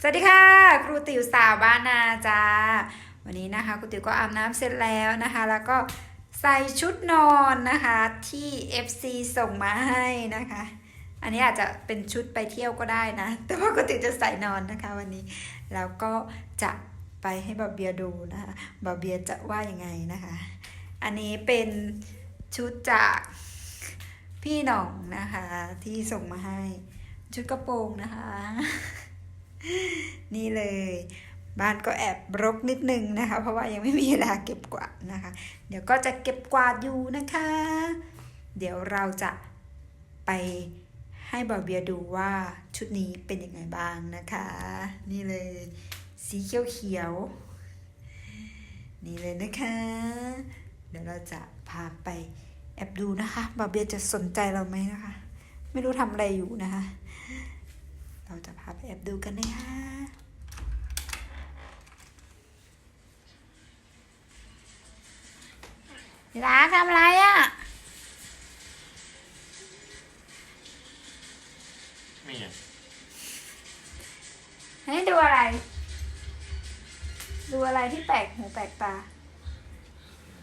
สวัสดีค่ะ ครูติ๋วสาวบ้านนาจ้าวันนี้นะคะครูติ๋วก็อาบน้ำเสร็จแล้วนะคะ แล้วก็ใส่ชุดนอนนะคะที่ FC ส่งมาให้นะคะ อันนี้อาจจะเป็นชุดไปเที่ยวก็ได้นะ แต่ว่าครูติ๋วจะใส่นอนนะคะวันนี้ แล้วก็จะไปให้บาเบียดูนะคะบาเบียจะว่ายังไงนะคะ อันนี้เป็นชุดจากพี่หน่องนะคะที่ส่งมาให้ ชุดกระโปรงนะคะ นี่เลย บ้านก็แอบรกนิดนึงนะคะ เพราะว่ายังไม่มีเวลาเก็บกวาดนะคะ เดี๋ยวก็จะเก็บกวาดอยู่นะคะ เดี๋ยวเราจะไปให้บาเบียดูว่าชุดนี้เป็นยังไงบ้างนะคะ นี่เลย สีเขียวเขียว นี่เลยนะคะ เดี๋ยวเราจะพาไปแอบดูนะคะบาเบียจะสนใจเราไหมนะคะ ไม่รู้ทำอะไรอยู่นะคะ จะพาไปแอบดูกันนะคะร้าทำอะไรอะ่ะ นี่ไงให้ดูอะไร ดูอะไรที่แปลกหูแปลกตา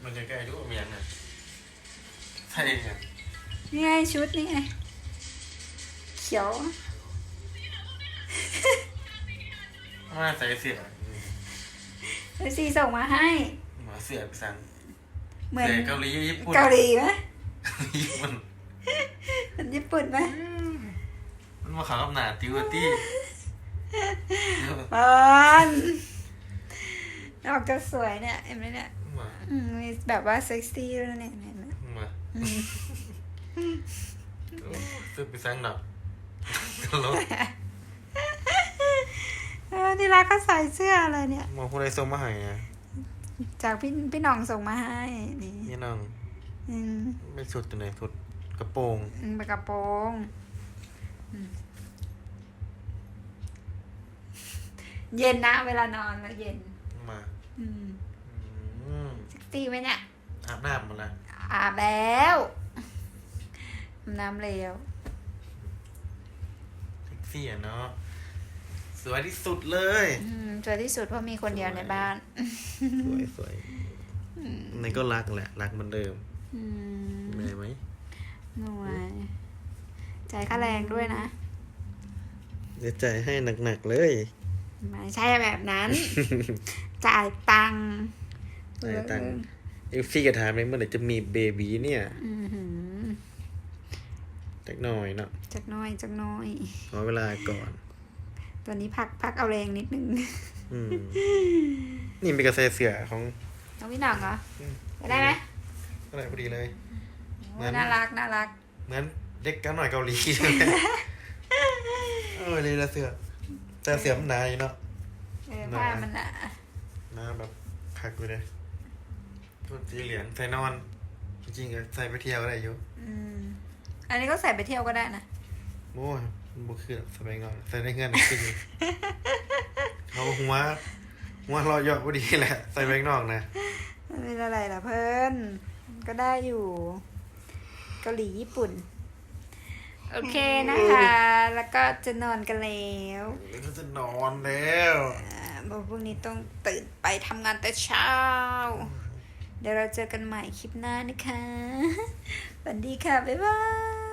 มันใกล้ๆดูว่ามีอันน่ะใช่ไงนี่ไงชุดนี่ไง เขียว มาใส่เสื้อเอซีส่งมาให้มาเสื้อไปสั่งเหมือนเสื้อเกาหลีญี่ปุ่นเกาหลีไหมญี่ปุ่นเหมือนญี่ปุ่นไหมมันมาขาวกับหนาติวตี้บอนออกจะสวยเนี่ยเห็นไหมเนี่ยมาอืมมีแบบว่าเซ็กซี่แล้วเนี่ยเห็นไหมมาอืมโอ้ซื้อไปสั่งหนักตลกเออ ที่รักก็ใส่เสื้ออะไรเนี่ยมองคนใดส่งมาให้อะจากพี่พี่หน้องส่งมาให้นี่นี่น้องอืมไม่สุดตัวไหนสุดกระโปรงอืมเป็นกระโปรงอืมเย็นนะ เวลานอนแล้วเย็น มาอืมอืมเซ็กซี่ไหมเนี่ย อาบน้ำมาละอาบแล้วอาบน้ำแล้ว เซ็กซี่อะเนาะ สวยที่สุดเลย อืมสวยที่สุดเพราะมีคนเดียวในบ้าน สวยสวยนี่ก็รักแหละ รักเหมือนเดิมอืมเหนื่อยไหมหน่วยจ่ายค่าแรงด้วยนะเดี๋ยวจ่ายให้หนักๆเลย ไม่ใช่แบบนั้น จ่ายตังค์จ่ายตังค์เอฟฟี่กระถามเลยเมื่อไหร่จะมีเบบีเนี่ยอือหือจักหน่อยเนาะจักหน้อยจักหน้อยขอเวลาก่อน ตอนนี้พักพักเอาแรงนิดนึงอืมนี่เป็นกระแสเสือของน้องพี่หน่องเหรออืมได้ไหมอะไรพอดีเลยโอ้น่ารักน่ารัก เหมือนเด็กกันหน่อยเกาหลีใช่ไหมเออเลยละเสือแต่เสือมันหนาอยู่เนาะเออน่าผ้ามันหนาหนาแบบคักไปเลยตัวสีเหลืองใส่นอน จริงๆก็ใส่ไปเที่ยวก็ได้อยู่อืมอันนี้ก็ใส่ไปเที่ยวก็ได้นะ โอ้ยมันบุคือสบายงอนใส่ได้เงินจริงเขาหัวหัวเราะเยอะพอดีแหละ ใส่แบงนอกนะไม่เป็นอะไรล่ะเพื่อนก็ได้อยู่ เกาหลีญี่ปุ่น โอเคนะคะ แล้วก็จะนอนกันแล้วเดี๋ยวก็จะนอนแล้วอ่าบอกพรุ่งนี้ต้องตื่นไปทำงานแต่เช้า เดี๋ยวเราเจอกันใหม่คลิปหน้านะคะสวัสดีค่ะ บ๊ายบาย